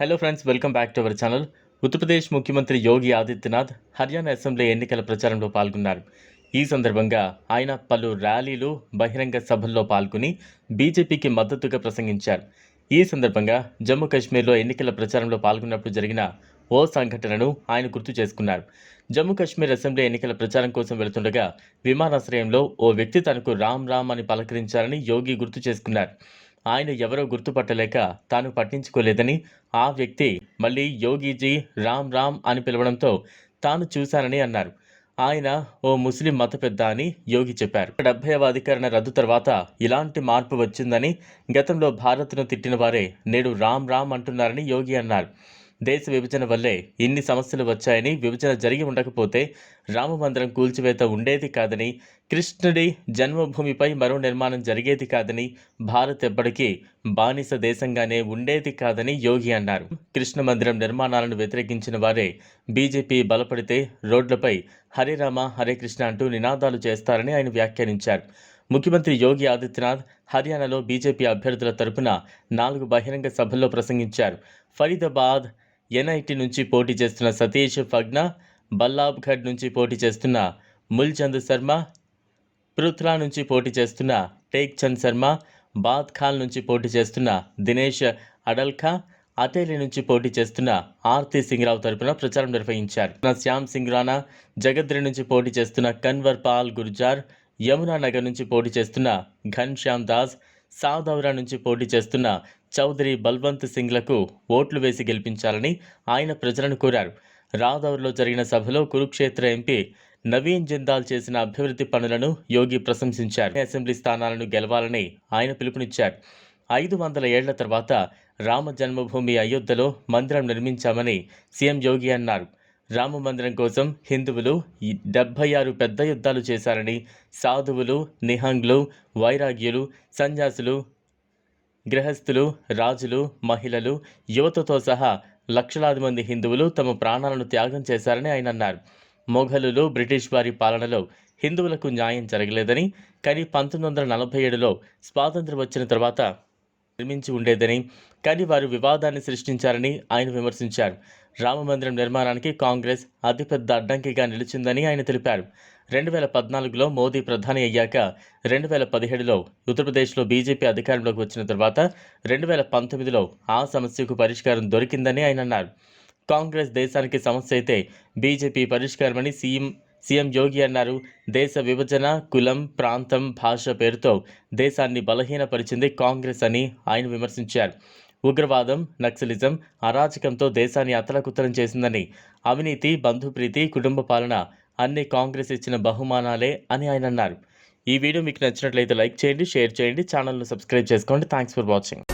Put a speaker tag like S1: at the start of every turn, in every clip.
S1: Hello friends welcome back to our channel Uttar Pradesh ముఖ్యమంత్రి Yogi Adityanath Haryana assembly ఎన్నికల ప్రచారంలో పాల్గొన్నారు. ఈ సందర్భంగా ఆయన పలు ర్యాలీలు బహిరంగ సభల్లో పాల్గొని బీజేపీకి మద్దతుగా ప్రసంగించారు. ఈ సందర్భంగా జమ్మూ కాశ్మీర్లో ఎన్నికల ప్రచారంలో పాల్గొన్నప్పుడు జరిగిన ఓ సంఘటనను ఆయన గుర్తు చేసుకున్నారు. జమ్మూ కాశ్మీర్ అసెంబ్లీ ఎన్నికల ప్రచారం కోసం వెళుతుండగా విమానాశ్రయంలో ఓ వ్యక్తి తనకు రామ్ రామ్ అని పలకరించారని యోగి గుర్తు చేసుకున్నారు. ఆయన ఎవరో గుర్తుపట్టలేక తాను పట్టించుకోలేదని ఆ వ్యక్తి మళ్ళీ యోగీజీ రామ్ రామ్ అని పిలవడంతో తాను చూశానని అన్నారు. ఆయన ఓ ముస్లిం మత పెద్ద అని యోగి చెప్పారు. డెబ్బైవ అధికరణ రద్దు తర్వాత ఇలాంటి మార్పు వచ్చిందని గతంలో భారత్ను తిట్టిన వారే నేడు రామ్ రామ్ అంటున్నారని యోగి అన్నారు. దేశ విభజన వల్లే ఇన్ని సమస్యలు వచ్చాయని విభజన జరిగి ఉండకపోతే రామ మందిరం కూల్చివేత ఉండేది కాదని కృష్ణుడి జన్మభూమిపై మరో నిర్మాణం జరిగేది కాదని భారత్ ఎప్పటికీ బానిస దేశంగానే ఉండేది కాదని యోగి అన్నారు. కృష్ణ మందిరం నిర్మాణాలను వ్యతిరేకించిన వారే బీజేపీ బలపడితే రోడ్లపై హరే రామ హరే కృష్ణ అంటూ నినాదాలు చేస్తారని ఆయన వ్యాఖ్యానించారు. ముఖ్యమంత్రి యోగి ఆదిత్యనాథ్ హర్యానాలో బీజేపీ అభ్యర్థుల తరపున నాలుగు బహిరంగ సభల్లో ప్రసంగించారు. ఫరీదాబాద్ ఎన్ఐటి నుంచి పోటీ చేస్తున్న సతీష్ ఫగ్నా బల్లాబ్ఘడ్ నుంచి పోటీ చేస్తున్న ముల్చంద్ శర్మ పృథ్లా నుంచి పోటీ చేస్తున్న టేక్ చంద్ శర్మ బాద్ఖాల్ నుంచి పోటీ చేస్తున్న దినేష్ అడల్ఖా అతేలి నుంచి పోటీ చేస్తున్న ఆర్తి సింగ్రావు తరపున ప్రచారం నిర్వహించారు. శ్యామ్ సింగ్ రాణా జగద్రి నుంచి పోటీ చేస్తున్న కన్వర్ పాల్ గుర్జార్ యమునా నగర్ నుంచి పోటీ చేస్తున్న ఘన్ శ్యామ్ దాస్ సాదౌరా నుంచి పోటీ చేస్తున్న చౌదరి బల్వంత్ సింగ్లకు ఓట్లు వేసి గెలిపించాలని ఆయన ప్రజలను కోరారు. రాదౌర్లో జరిగిన సభలో కురుక్షేత్ర ఎంపీ నవీన్ జిందాల్ చేసిన అభివృద్ధి పనులను యోగి ప్రశంసించారు. అసెంబ్లీ స్థానాలను గెలవాలని ఆయన పిలుపునిచ్చారు. ఐదు వందల ఏళ్ళ తర్వాత రామ జన్మభూమి అయోధ్యలో మందిరం నిర్మించామని సీఎం యోగి అన్నారు. రామ మందిరం కోసం హిందువులు డెబ్భై ఆరు పెద్ద యుద్ధాలు చేశారని సాధువులు నిహంగ్లు వైరాగ్యులు సన్యాసులు గృహస్థులు రాజులు మహిళలు యువతతో సహా లక్షలాది మంది హిందువులు తమ ప్రాణాలను త్యాగం చేశారని ఆయన అన్నారు. మొఘలులు బ్రిటిష్ వారి పాలనలో హిందువులకు న్యాయం జరగలేదని కానీ పంతొమ్మిది వందల నలభై ఏడులో స్వాతంత్ర్యం వచ్చిన తర్వాత నిర్మించి ఉండేదని కానీ వారు వివాదాన్ని సృష్టించారని ఆయన విమర్శించారు. రామమందిరం నిర్మాణానికి కాంగ్రెస్ అతిపెద్ద అడ్డంకిగా నిలిచిందని ఆయన తెలిపారు. రెండు వేల పద్నాలుగులో మోదీ ప్రధాని అయ్యాక రెండు వేల పదిహేడులో ఉత్తరప్రదేశ్లో బీజేపీ అధికారంలోకి వచ్చిన తర్వాత రెండు వేల పంతొమ్మిదిలో ఆ సమస్యకు పరిష్కారం దొరికిందని ఆయన అన్నారు. కాంగ్రెస్ దేశానికి సమస్య అయితే బీజేపీ పరిష్కారమని సీఎం సీఎం యోగి అన్నారు. దేశ విభజన కులం ప్రాంతం భాష పేరుతో దేశాన్ని బలహీనపరిచింది కాంగ్రెస్ అని ఆయన విమర్శించారు. ఉగ్రవాదం నక్సలిజం అరాచకంతో దేశాన్ని అతలకుతలం చేసిందని అవినీతి బంధుప్రీతి కుటుంబ పాలన అన్ని కాంగ్రెస్ ఇచ్చిన బహుమానాలే అని ఆయన అన్నారు. ఈ వీడియో మీకు నచ్చినట్లయితే లైక్ చేయండి షేర్ చేయండి ఛానల్ను సబ్స్క్రైబ్ చేసుకోండి. థ్యాంక్స్ ఫర్ వాచింగ్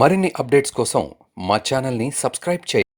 S2: మరిన్ని అప్డేట్స్ కోసం మా ఛానల్ని సబ్స్క్రైబ్ చేయండి.